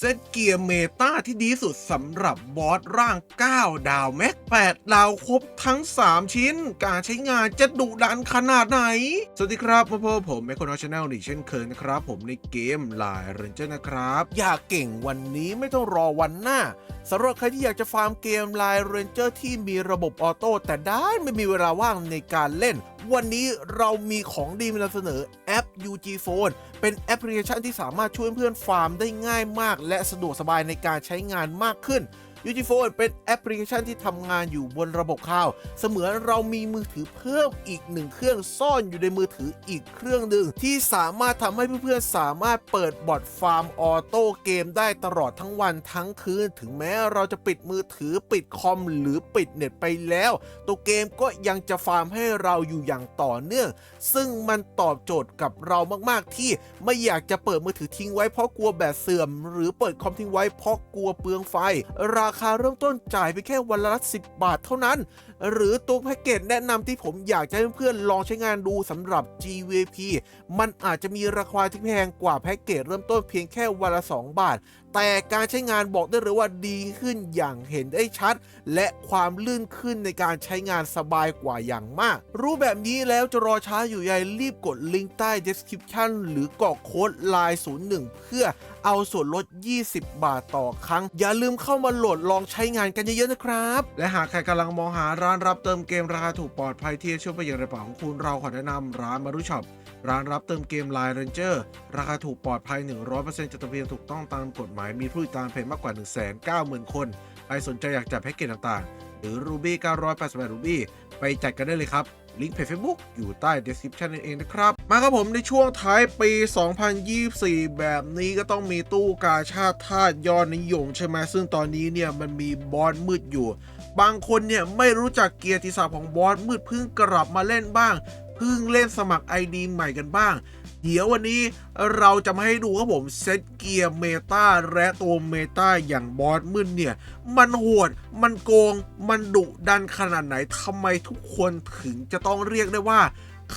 เซตเกียร์เมตาที่ดีสุดสำหรับบอสร่าง 9 ดาวแม็ก 8 ดาวครบทั้ง 3 ชิ้น การใช้งานจะดุดันขนาดไหน สวัสดีครับมาพบผมแมคโครชแนลอีกเช่นเคยนะครับ ผมในเกมลายเรนเจอร์นะครับ อยากเก่งวันนี้ไม่ต้องรอวันหน้าสำหรับใครที่อยากจะฟาร์มเกมลายเรนเจอร์ที่มีระบบออโต้แต่ได้ไม่มีเวลาว่างในการเล่น วันนี้เรามีของดีมานำเสนอแอป UG Phone เป็นแอปพลิเคชันที่สามารถช่วยเพื่อนฟาร์มได้ง่ายมากและสะดวกสบายในการใช้งานมากขึ้น UG Phone เป็นแอปพลิเคชันที่ทำงานอยู่บนระบบคลาว เสมือนเรามีมือถือเพิ่มอีกหนึ่งเครื่องซ่อนอยู่ในมือถืออีกเครื่องหนึ่งที่สามารถทำให้เพื่อนๆสามารถเปิดบอทฟาร์มออโต้เกมได้ตลอดทั้งวันทั้งคืน ถึงแม้เราจะปิดมือถือปิดคอมหรือปิดเน็ตไปแล้ว ตัวเกมก็ยังจะฟาร์มให้เราอยู่อย่างต่อเนื่อง ซึ่งมันตอบโจทย์กับเรามากๆที่ไม่อยากจะเปิดมือถือทิ้งไว้เพราะกลัวแบตเสื่อม หรือเปิดคอมทิ้งไว้เพราะกลัวเปลืองไฟเราราคาเริ่มต้นจ่ายไปแค่วันละ10บาทเท่านั้นหรือตัวแพ็กเกจแนะนำที่ผมอยากจะให้เพื่อนๆลองใช้งานดูสำหรับ GVP มันอาจจะมีราคาที่แพงกว่าแพ็กเกจเริ่มต้นเพียงแค่วันละ 2 บาท แต่การใช้งานบอกได้เลยว่าดีขึ้นอย่างเห็นได้ชัด และความลื่นขึ้นในการใช้งานสบายกว่าอย่างมาก รู้แบบนี้แล้วจะรอช้าอยู่ใหญ่รีบกดลิงก์ใต้ description หรือกรอกโค้ด line 01 เพื่อเอาส่วนลด 20 บาทต่อครั้ง อย่าลืมเข้ามาโหลดลองใช้งานกันเยอะๆนะครับ และหากใครกำลังมองหาร้านรับเติมเกมราคาถูกปลอดภัยที่จะช่วยประหยัดกระเป๋าของคุณเราขอแนะนำร้านมารุช็อปร้านรับเติมเกม Line Ranger ราคาถูกปลอดภัย 100%จดทะเบียนถูกต้องตามกฎหมายมีผู้ติดตามเพจมากกว่า 190,000 คน ใครสนใจอยากจัดแพ็กเกจต่างๆ หรือ Ruby 988 Ruby ไปจัดกันได้เลยครับ ลิงก์เพจ Facebook อยู่ใต้ description นั่นเองนะครับ มาครับผมในช่วงท้ายปี 2024 แบบนี้ก็ต้องมีตู้กาชาติธาตุยอดนิยมใช่ไหมซึ่งตอนนี้เนี่ยมันมีบอสมืดอยู่ บางคนเนี่ยไม่รู้จักเกียรติศัพท์ของบอสมืดเพิ่งกลับมาเล่นบ้างเพิ่งเล่นสมัคร ID ใหม่กันบ้าง เดี๋ยววันนี้เราจะมาให้ดูครับผมเซตเกียร์เมตาและตัวเมตาอย่างบอสมืดเนี่ย มันโหด มันโกง มันดุดันขนาดไหนทำไมทุกคนถึงจะต้องเรียกได้ว่า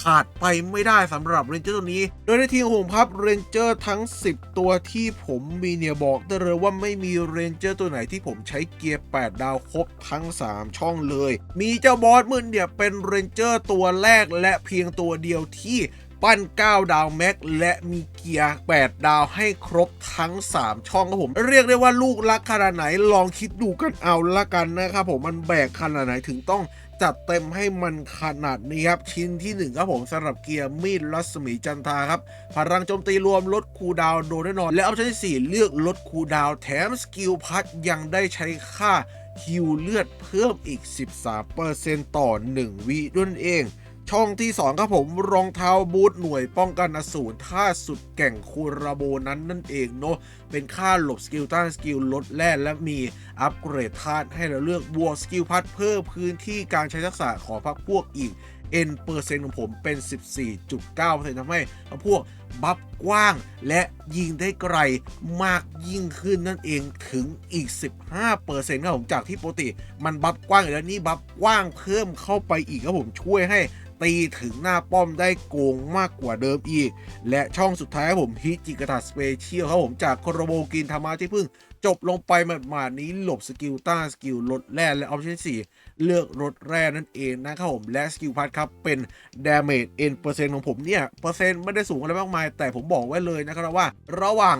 ขาดไปไม่ได้สำหรับเรนเจอร์ตัวนี้ โดยในทีมของผมครับเรนเจอร์ทั้ง 10 ตัวที่ผมมีเนี่ยบอกได้เลยว่าไม่มีเรนเจอร์ตัวไหนที่ผมใช้เกียร์ 8 ดาวครบทั้ง 3 ช่องเลย มีเจ้าบอสมืดเนี่ยเป็นเรนเจอร์ตัวแรกและเพียงตัวเดียวที่ปั้น 9 ดาวแม็ก และมีเกียร์ 8 ดาวให้ครบทั้ง 3 ช่องครับผม เรียกได้ว่าลูกรักขนาดไหนลองคิดดูกันเอาละกันนะครับผมมันแบกขนาดไหนถึงต้อง จัดเต็มให้มันขนาดนี้ครับชิ้นที่ 1 ครับผมสำหรับเกียร์มีดรัศมีจันทาครับพลังโจมตีรวมลดคูดาวโดนแน่นอน และออปชั่นที่ 4 เลือกลดคูดาวแถมสกิลพัดยังได้ใช้ค่าฮิวเลือดเพิ่มอีก 13%ต่อ 1 วิด้วยเอง ช่องที่ 2 ครับผมรองเท้าบูทหน่วยป้องกันอสูรท่าสุดแก่งคูราโบนั้นนั่นเองเนาะเป็นค่าหลบสกิลต้านสกิลลดแร่และมีอัปเกรดธาตุให้เราเลือกบวกสกิลพัดเพิ่มพื้นที่การใช้ทักษะของพักพวกอีก N เปอร์เซ็นต์ของผมเป็น 14.9%ทำให้พักพวกบัฟกว้างและยิงได้ไกลมากยิ่งขึ้นนั่นเองถึงอีก 15%ครับผมจากที่ปกติ มันบัฟกว้างอยู่แล้วนี่บัฟกว้างเพิ่มเข้าไปอีกครับผมช่วยให้ ตีถึงหน้าป้อมได้โกงมากกว่าเดิมอีก และช่องสุดท้ายผมฮิจิกตาสเปเชียลครับผมจากโคโรโบกินธรรมะที่เพิ่ง จบลงไปหมาดๆนี้หลบสกิลต้านสกิลลดแร่และออปชั่น4เลือกลดแร่นั่นเองนะครับผมและสกิลพัดครับเป็น damage n เปอร์เซ็นต์ของผมเนี่ย เปอร์เซ็นต์ไม่ได้สูงอะไรมากมาย แต่ผมบอกไว้เลยนะครับว่า ระหว่าง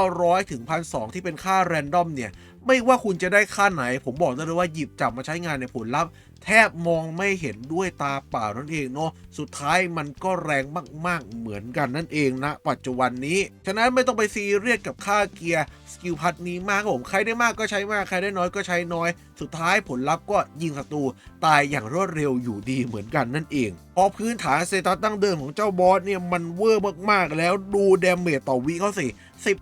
900 ถึง 1,200 ที่เป็นค่าแรนดอมเนี่ยไม่ว่าคุณจะได้ค่าไหน ผมบอกได้เลยว่าหยิบจับมาใช้งานในผลลัพธ์ แทบมองไม่เห็นด้วยตาเปล่านั่นเองเนาะสุดท้ายมันก็แรงมากๆเหมือนกันนั่นเองนะ ปัจจุบันนี้ ฉะนั้นไม่ต้องไปซีเรียสกับค่าเกียร์ สกิลพัดนี้มากครับผมใครได้มากก็ใช้มากใครได้น้อยก็ใช้น้อย สุดท้ายผลลัพธ์ก็ยิงศัตรูตายอย่างรวดเร็วอยู่ดีเหมือนกันนั่นเองพอพื้นฐานเซตัสตั้งเดิมของเจ้าบอสเนี่ยมันเวอร์มากๆ แล้วดูเดเมจต่อวิเขาสิ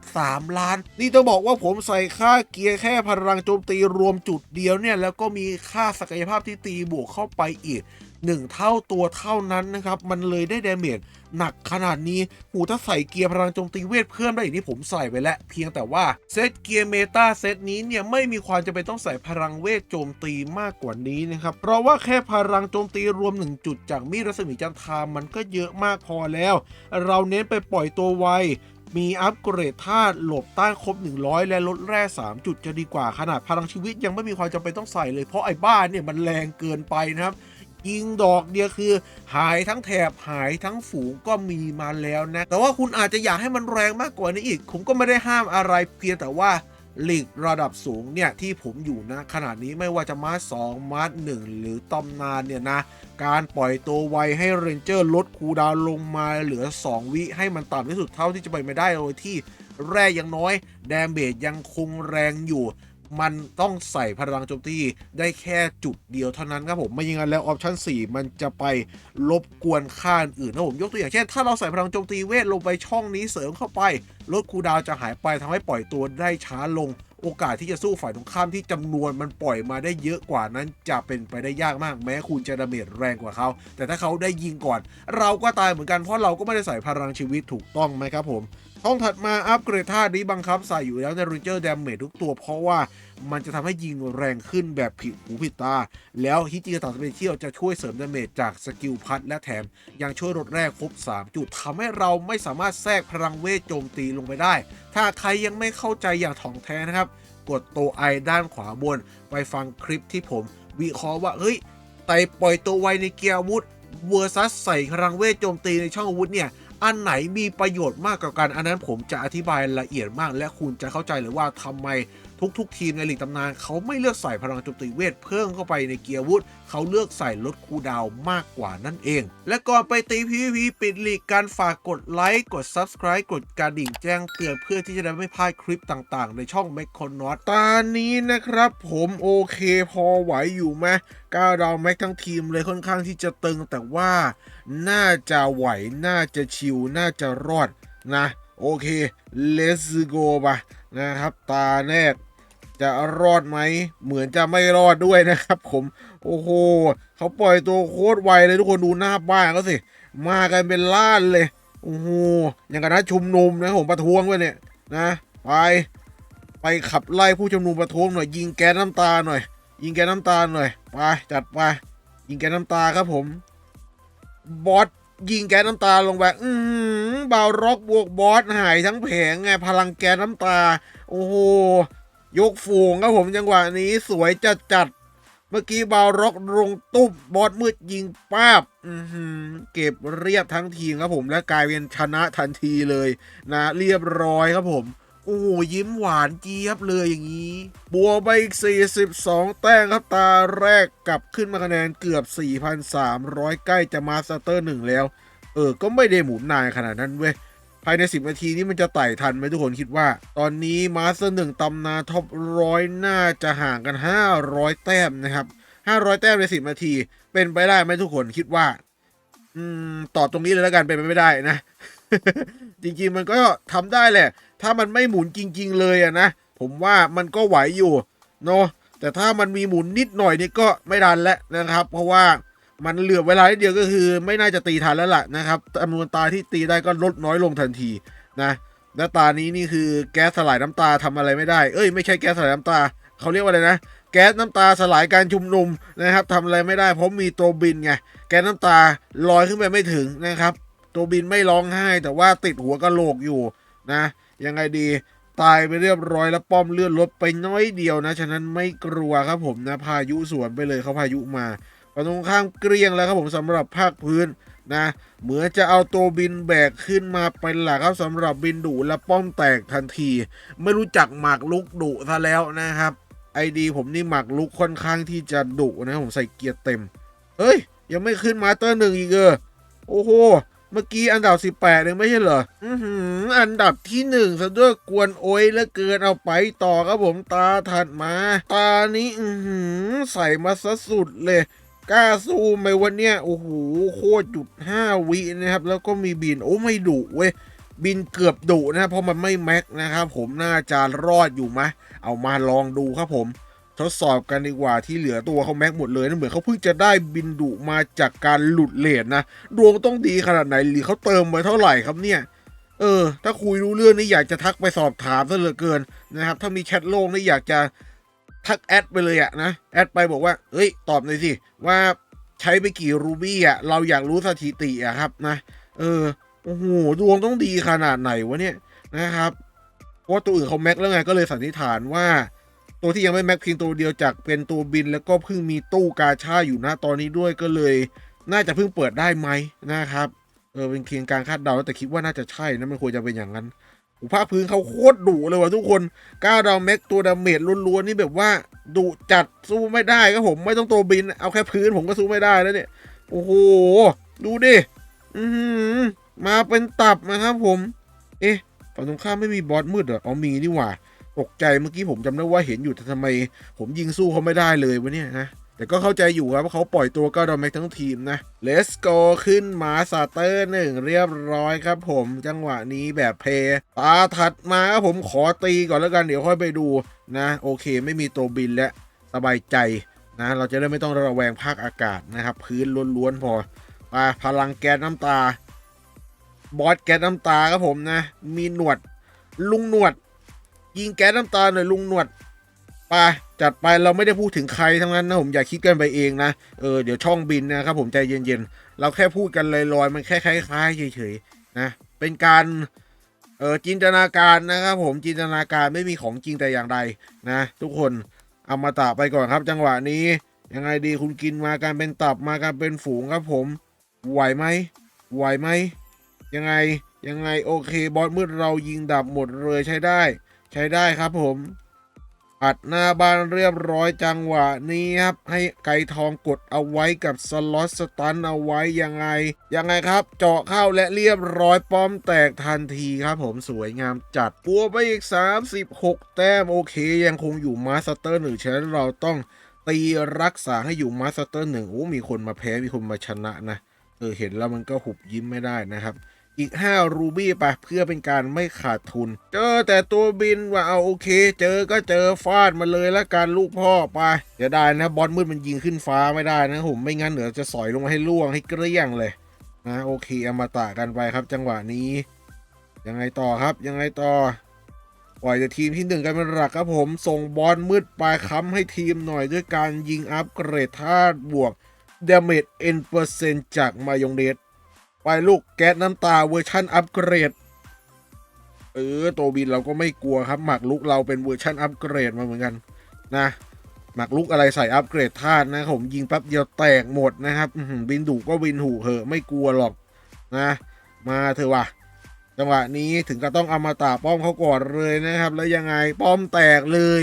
13 ล้าน นี่ต้องบอกว่าผมใส่ค่าเกียร์แค่พลังโจมตีรวมจุดเดียวเนี่ยแล้วก็มีค่าศักยภาพที่ตีบวกเข้าไปอีก 1 เท่าตัวเท่านั้นนะครับ มันเลยได้เดเมจ หนักขนาดนี้หูถ้าใส่เกียร์พลังโจมตีเวทเพิ่มได้อย่างที่ผมใส่ไปแล้ว เพียงแต่ว่าเซตเกียร์เมตาเซตนี้เนี่ยไม่มีความจำเป็นต้องใส่พลังเวทโจมตีมากกว่านี้นะครับ เพราะว่าแค่พลังโจมตีรวม 1 จุดจากมีดรัศมีจันทามันก็เยอะมากพอแล้ว เราเน้นไปปล่อยตัวไวมีอัปเกรดธาตุหลบต้านครบ 100 และลดแร่ 3 จุดจะดีกว่าขนาดพลังชีวิตยังไม่มีความจำเป็นต้องใส่เลยเพราะไอ้บ้านเนี่ยมันแรงเกินไปนะครับ ยิงดอกเดียวคือ หายทั้งแถบหายทั้งฝูงก็มีมาแล้วนะ แต่ว่าคุณอาจจะอยากให้มันแรงมากกว่านี้อีก ผมก็ไม่ได้ห้ามอะไรเพียงแต่ว่าลีกระดับสูงเนี่ยที่ผมอยู่นะขนาดนี้ไม่ว่าจะมาสองมาหนึ่งหรือตำนานเนี่ยนะ การปล่อยตัวไวให้เรนเจอร์ลดคูดาวลงมาเหลือ 2 วิให้มันต่ำที่สุดเท่าที่จะไปไม่ได้โดยที่แร่ยังน้อย แดมเบจยังคงแรงอยู่ มันต้องใส่พลังโจมตีได้แค่จุดเดียวเท่านั้นครับผมไม่อย่างนั้นแล้วออปชั่น4 มันจะไปรบกวนค่าอื่นนะผมยกตัวอย่างเช่น ถ้าเราใส่พลังโจมตีเวทลงไปช่องนี้เสริมเข้าไปลดคูดาวจะหายไปทำให้ปล่อยตัวได้ช้าลง โอกาสที่จะสู้ฝ่ายตรงข้ามที่จำนวนมันปล่อยมาได้เยอะกว่านั้นจะเป็นไปได้ยากมากแม้คุณจะดาเมจแรงกว่าเขา แต่ถ้าเขาได้ยิงก่อน เราก็ตายเหมือนกันเพราะเราก็ไม่ได้ใส่พลังชีวิตถูกต้องไหมครับผมช่องถัดมาอัปเกรดท่านี้บังคับใส่อยู่แล้วใน Ranger Damage ทุกตัว เพราะว่ามันจะทำให้ยิงแรงขึ้นแบบผิดหูผิดตา แล้วฮิจิกตาสเปเชียลจะช่วยเสริมดาเมจจากสกิลพัดและแถม ยังช่วยลดแรกครบ 3 จุดทำให้เราไม่สามารถแทรกพลังเวทโจมตีลงไปได้ ถ้าใครยังไม่เข้าใจอย่างถ่องแท้นะครับ กดตัวไอด้านขวาบน ไปฟังคลิปที่ผม วิเคราะห์ว่า เฮ้ย ไต่ปล่อยตัวไวในเกียร์วุธเวอร์ซัสใส่พลังเวทโจมตีในช่องวุธเนี่ย อันไหนมีประโยชน์มากกว่ากัน อันนั้นผมจะอธิบายละเอียดมาก และคุณจะเข้าใจเลยว่าทำไม ทุกๆ ทีมในลีกตำนานเขาไม่เลือกใส่พลังโจมตีเวทเพิ่มเข้าไปในเกียร์อาวุธเขาเลือกใส่ลดคูดาวมากกว่านั่นเอง และก่อนไปตี PVP ปิดลีกการฝากกดไลค์กด Subscribe กดกระดิ่งแจ้งเตือนเพื่อที่จะได้ไม่พลาดคลิปต่างๆ ในช่อง m e c o n o t ตอนนี้นะครับผมโอเคพอไหวอยู่ไหมก้าวดาวแม็กทั้งทีมเลยค่อนข้างที่จะตึงแต่ว่าน่าจะไหวน่าจะชิวน่าจะรอดนะ โอเค let's go ไปนะครับ ตาแรก จะรอดไหม เหมือนจะไม่รอดด้วยนะครับ ผมโอ้โหเขาปล่อยตัวโคตรไวเลยทุกคนดูหน้าบ้านเขาสิ มากันเป็นล้านเลยโอ้โหอย่างกันนะชุมนุมนะผมประท้วงไว้เนี่ยนะไปไปขับไล่ผู้ชุมนุมประท้วงหน่อยยิงแก๊สน้ำตาหน่อย ยิงแก๊สน้ำตาหน่อยไปจัดไปยิงแก๊สน้ำตาครับผมบอสยิงแก๊สน้ำตาลงไปอืมบาวร็อกบวกบอสหายทั้งแผงไงพลังแก๊สน้ำตา โอ้โห ยกฝูงครับผมจังหวะนี้สวยจัดจัดเมื่อกี้บาวร็อกลงตุ๊บบอสมืดยิงป้าบเก็บเรียบทั้งทีมครับผมและกลายเป็นชนะทันทีเลยนะเรียบร้อยครับผมโอ้ยิ้มหวานเจี๊ยบเลยอย่างนี้ บัวไปอีก 42 แต้มครับตาแรกกลับขึ้นมาคะแนนเกือบ 4,300 ใกล้จะมาสเตอร์หนึ่งแล้ว เออ ก็ไม่ได้หมุนนานขนาดนั้นเว้ย ภายใน 10 นาทีนี้มันจะไต่ทันไหมทุกคนคิดว่า ตอนนี้มาสเตอร์หนึ่งตำนานท็อปร้อยน่าจะห่างกัน 500 แต้มนะครับ 500 แต้มใน 10 นาที เป็นไปได้ไหมทุกคนคิดว่า อืมตอบตรงนี้เลยแล้วกันเป็นไปไม่ได้นะ จริงๆมันก็ทำได้แหละ ถ้ามันไม่หมุนจริง ๆ เลยอะนะ ผมว่ามันก็ไหวอยู่เนาะแต่ถ้ามันมีหมุนนิดหน่อยนี่ก็ไม่ทันแล้วนะครับ เพราะว่า มันเหลือเวลาเดียวก็คือ ไม่น่าจะตีทันแล้วล่ะนะครับจำนวนตาที่ตีได้ก็ลดน้อยลงทันทีนะและตานี้นี่คือแก๊สสลายน้ำตาทำอะไรไม่ได้ เอ้ยไม่ใช่แก๊สสลายน้ำตา เขาเรียกว่าอะไรนะ แก๊สน้ำตาสลายการชุมนุมนะครับทำอะไรไม่ได้ เพราะมีตัวบินไง แก๊สน้ำตาลอยขึ้นไปไม่ถึงนะครับ ตัวบินไม่ร้องไห้ แต่ว่าติดหัวกะโหลกอยู่นะ ยังไงดี ตายไปเรียบร้อยแล้วป้อมเลื่อนลดไปน้อยเดียวนะ ฉะนั้นไม่กลัวครับผมนะ พายุสวนไปเลยเขาพายุมา ฝั่งตรงข้ามเกลี้ยงแล้วครับผมสำหรับภาคพื้นนะเหมือนจะเอาตัวบินแบกขึ้นมาเป็นหลักครับสำหรับบินดุและป้อมแตกทันที ไม่รู้จักหมากลุกดุซะแล้วนะครับไอดีผมนี่หมากลุกค่อนข้างที่จะดุนะผมใส่เกียร์เต็มเฮ้ย ยังไม่ขึ้นมาเตอร์หนึ่งอีกเออโอ้โห เมื่อกี้อันดับ 18เองไม่ใช่เหรออือหืออันดับที่หนึ่งซะด้วยกวนโอยแล้วเกินเอาไปต่อครับผมตาถัดมา ตานี้อือหือใส่มาซะสุดเลย กล้าสู้ไหมวันเนี้ยโอ้โหโคตรจุดห้าวินะครับ แล้วก็มีบินโอ้ไม่ดุเว้ยบินเกือบดุนะครับเพราะมันไม่แม็กนะครับ ผมน่าจะรอดอยู่ไหมเอามาลองดูครับผม ทดสอบกันดีกว่าที่เหลือตัวเขาแม็กหมดเลยนะเหมือนเขาเพิ่งจะได้บินดุมาจากการหลุดเลทนะดวงต้องดีขนาดไหนหรือเขาเติมไปเท่าไหร่ครับเนี่ยเออ ถ้าคุยรู้เรื่องนี่อยากจะทักไปสอบถามซะเหลือเกินนะครับ ถ้ามีแชทโลกนี่อยากจะ ทักแอดไปเลยอะนะ แอดไปบอกว่า เฮ้ย ตอบหน่อยสิ ว่าใช้ไปกี่รูบี้อะเราอยากรู้สถิติอะครับนะ เออ โอ้โห ดวงต้องดีขนาดไหนวะเนี่ยนะครับเพราะว่าตัวอื่นเขาแม็กแล้วไงก็เลยสันนิษฐานว่า ตัวที่ยังไม่แม็กเพียงตัวเดียวจากเป็นตัวบินแล้วก็เพิ่งมีตู้กาชาอยู่นะตอนนี้ด้วยก็เลย น่าจะเพิ่งเปิดได้ไหมนะครับ เออเป็นเคียงการคาดเดาแต่คิดว่าน่าจะใช่นะมันควรจะเป็นอย่างนั้น ภาคพื้นเขาโคตรดุเลยว่ะทุกคน9ดาวแม็กตัวดาเมจล้วนๆนี่แบบว่าดุจัดสู้ไม่ได้ครับผมไม่ต้องตัวบิน เอาแค่พื้นผมก็สู้ไม่ได้แล้วเนี่ย โอ้โห ดูดิ อือหือมาเป็นตับนะครับผม เอ๊ะฝั่งตรงข้ามไม่มีบอสมืดเหรออ๋อมีนี่หว่า ตกใจเมื่อกี้ผมจำได้ว่าเห็นอยู่แต่ทำไม ผมยิงสู้เขาไม่ได้เลยวะเนี่ยนะ แต่ก็เข้าใจอยู่ครับว่าเขาปล่อยตัวก็ดอมแม็กทั้งทีมนะ Let's go ขึ้นมาสเตอร์หนึ่งเรียบร้อยครับผมจังหวะนี้แบบเพย์ตาถัดมาครับผมขอตีก่อนแล้วกันเดี๋ยวค่อยไปดูนะ โอเค ไม่มีตัวบินและสบายใจนะ เราจะได้ไม่ต้องระแวงภาคอากาศนะครับ พื้นล้วนๆพอมาพลังแก๊สน้ำตา บอสแก๊สน้ำตาครับผมนะ มีหนวด ลุงหนวด ยิงแก๊สน้ำตาหน่อยลุงหนวด ไปจัดไปเราไม่ได้พูดถึงใครทั้งนั้นนะผมอย่าคิดกันไปเองนะเออเดี๋ยวช่องบินนะครับผมใจเย็นๆ เราแค่พูดกันลอยๆมันแค่คล้ายๆเฉยๆนะเป็นการเออจินตนาการนะครับผมจินตนาการไม่มีของจริงแต่อย่างใดนะ ทุกคนเอามาตะไปก่อนครับจังหวะนี้ยังไงดีคุณกินมาการเป็นตับมาการเป็นฝูงครับผม ไหวไหมไหวไหมยังไงยังไงโอเคบอสมืดเรายิงดับหมดเลยใช้ได้ ใช้ได้ครับผม อัดหน้าบ้านเรียบร้อยจังหวะนี้ครับ ให้ไก่ทองกดเอาไว้กับสล็อตสตันเอาไว้ยังไง ยังไงครับ เจาะเข้าและเรียบร้อยป้อมแตกทันทีครับผมสวยงามจัดปัวไปอีก 36 แต้มโอเค ยังคงอยู่มาสเตอร์หนึ่งฉะนั้นเราต้องตีรักษาให้อยู่มาสเตอร์หนึ่งโอ้มีคนมาแพ้มีคนมาชนะนะเออเห็นแล้วมันก็หุบยิ้มไม่ได้นะครับ อีก 5 รูบี้ไปเพื่อเป็นการไม่ขาดทุน เจอแต่ตัวบินว่าเอาโอเค เจอก็เจอฟาดมาเลยละกันลูกพ่อไปเดี๋ยวได้นะบอลมืดมันยิงขึ้นฟ้าไม่ได้นะผมไม่งั้นเดี๋ยวจะสอยลงมาให้ล่วงให้เกลี้ยงเลยนะโอเคเอามาตะกันไปครับ จังหวะนี้ ยังไงต่อครับยังไงต่อปล่อยแต่ทีมที่หนึ่งกันเป็นหลักครับผม ส่งบอลมืดไปค้ำให้ทีมหน่อยด้วยการยิงอัพเกรดธาตุบวกเดเมจเอ็นเปอร์เซนต์จากมายองเนส ไปลูกแก๊สน้ำตาเวอร์ชันอัปเกรด เออตัวบินเราก็ไม่กลัวครับ หมากลุกเราเป็นเวอร์ชันอัปเกรดมาเหมือนกัน นะหมากลุกอะไรใส่อัปเกรดธาตุนะผมยิงแป๊บเดียวแตกหมดนะครับบินดุก็บินหูเหอะไม่กลัวหรอกนะ มาเถอะว่ะ จังหวะนี้ถึงก็ต้องเอามาตาป้อมเขาก่อนเลยนะครับ แล้วยังไงป้อมแตกเลย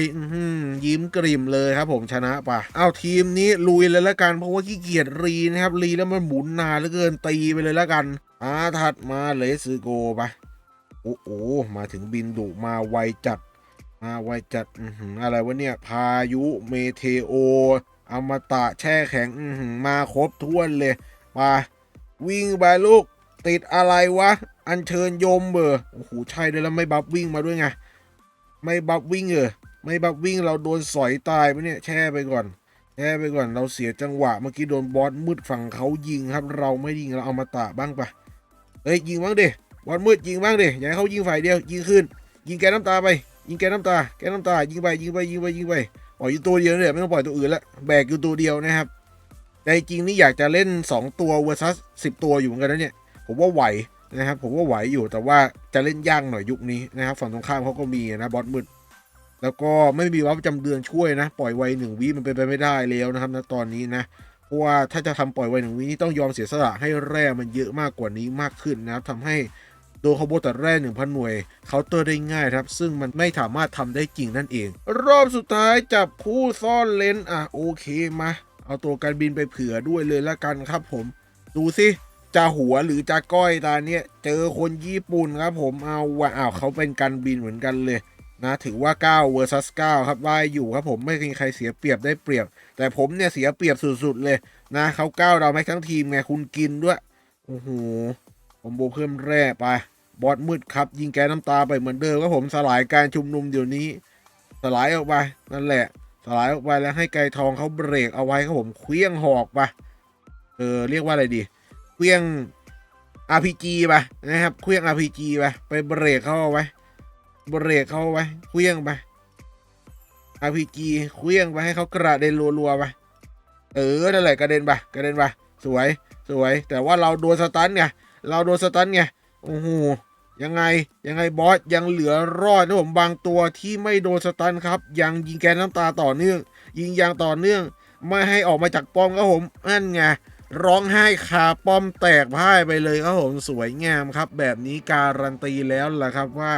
ยิ้มกริ่มเลยครับผมชนะปะเอาทีมนี้ลุยเลยละกันเพราะว่าขี้เกียจรีนะครับรีแล้วมันหมุนนานเหลือเกินตีไปเลยละกันอาถัดมาเลสโกปะโอ้โหมาถึงบินดุมาไวจัด มาไวจัดออะไรวะเนี่ย พายุเมเทโออมตะแช่แข็งมาครบถ้วนเลยมาวิ่งไปลูกติดอะไรวะ อัญเชิญโยมเบอร์โอ้โหใช่ด้วยแล้วไม่บัฟวิ่งมาด้วยไงไม่บัฟวิ่งเออไม่บัฟวิ่งเราโดนสอยตายไปเนี่ยแช่ไปก่อนแช่ไปก่อนเราเสียจังหวะเมื่อกี้โดนบอสมืดฝั่งเขายิงครับ เราไม่ยิงเราเอามาตะบ้างปะเฮ้ยยิงบ้างดิบอสมืดยิงบ้างดิอย่าให้เขายิงฝ่ายเดียวยิงขึ้น ยิงแกน้ำตาไป ยิงแกน้ำตา แกน้ำตายิงไปยิงไปยิงไปยิงไปปล่อยอยู่ตัวเดียวเนี่ยไม่ต้องปล่อยตัวอื่นละแบกอยู่ตัวเดียวนะครับแต่จริงนี่อยากจะเล่น 2 ตัวเวอร์ซัสสิตัวอยู่เหมือนกันนะเนี่ยผมว่าไหว นะครับผมว่าไหวอยู่แต่ว่าจะเล่นยากหน่อยยุคนี้นะครับฝั่งตรงข้ามเขาก็มีนะบอสมืดแล้วก็ไม่มีวับประจำเดือนช่วยนะ ปล่อยไวหนึ่งวิมันเป็นไปไม่ได้แล้วนะครับณตอนนี้นะเพราะว่าถ้าจะทำปล่อยไวหนึ่งวินี่ต้องยอมเสียสละให้แร่มันเยอะมากกว่านี้มากขึ้นนะครับทำให้โดนคอมโบตัดแร่หนึ่งพันหน่วยเคาน์เตอร์ได้ง่ายครับ ซึ่งมันไม่สามารถทำได้จริงนั่นเอง รอบสุดท้ายจับผู้ซ่อนเลนอะโอเคมาเอาตัวการบินไปเผื่อด้วยเลยละกันครับผม ดูสิ จะหัวหรือจะก้อยตาเนี้ยเจอคนญี่ปุ่นครับผมเอาว่าอ้าวเขาเป็นการบินเหมือนกันเลยนะถือว่า 9 versus 9 ครับได้อยู่ครับผมไม่มีใครเสียเปรียบได้เปรียบ แต่ผมเนี่ยเสียเปรียบสุดๆเลยนะเขา9เราไม่ทั้งทีมไงคุณกินด้วยโอ้โหผมโบเพิ่มแร่ไปบอสมืดครับ ยิงแกน้ำตาไปเหมือนเดิมครับผมสลายการชุมนุมเดี๋ยวนี้ สลายออกไปนั่นแหละ สลายออกไปแล้วให้ไกทองเขาเบรกเอาไว้ครับผมเคลี้ยงหอกไปเออเรียกว่าอะไรดี เคลี้ยง RPG ไปนะครับเคลี้ยง RPG ไปไปเบรกเขาเอาไว้เบรกเขาเอาไว้เคลี้ยงไป RPG เคลี้ยงไปให้เขากระเด็นรัวๆไปเออนั่นแหละกระเด็นไปกระเด็นไปสวยสวย แต่ว่าเราโดนสตันไงเราโดนสตันไงโอ้โหยังไงยังไงบอสยังเหลือรอดนะผมบางตัวที่ไม่โดนสตันครับ ยังยิงแกนน้ำตาต่อเนื่อง ยิงยางต่อเนื่อง ไม่ให้ออกมาจากป้อมครับผมนั่นไง ร้องไห้คาป้อมแตกพ่ายไปเลยครับผมสวยงามครับ แบบนี้การันตีแล้วล่ะครับว่า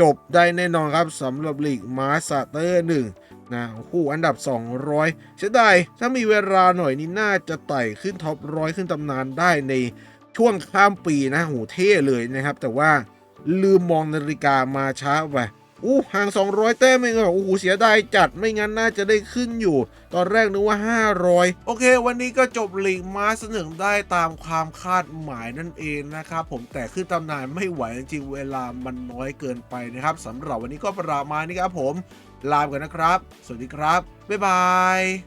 จบได้แน่นอนครับสำหรับลีกมาสเตอร์หนึ่งนะคู่อันดับ 200เสียดายถ้ามีเวลาหน่อยนี่น่าจะไต่ขึ้นท็อปร้อยขึ้นตำนานได้ในช่วงข้ามปีนะโหเท่เลยนะครับ แต่ว่าลืมมองนาฬิกามาช้าไป อู้ห่าง 200 แต้มเองอะโอ้โหเสียดายจัดไม่งั้นน่าจะได้ขึ้นอยู่ ตอนแรกนึกว่า 500 โอเค วันนี้ก็จบลีกมาสหนึ่งได้ตามความคาดหมายนั่นเองนะครับผมแต่ขึ้นตำนานไม่ไหวจริงเวลามันน้อยเกินไปนะครับสำหรับวันนี้ก็ประมาณนี้ครับผม ลาไปก่อนนะครับ สวัสดีครับ บ๊ายบาย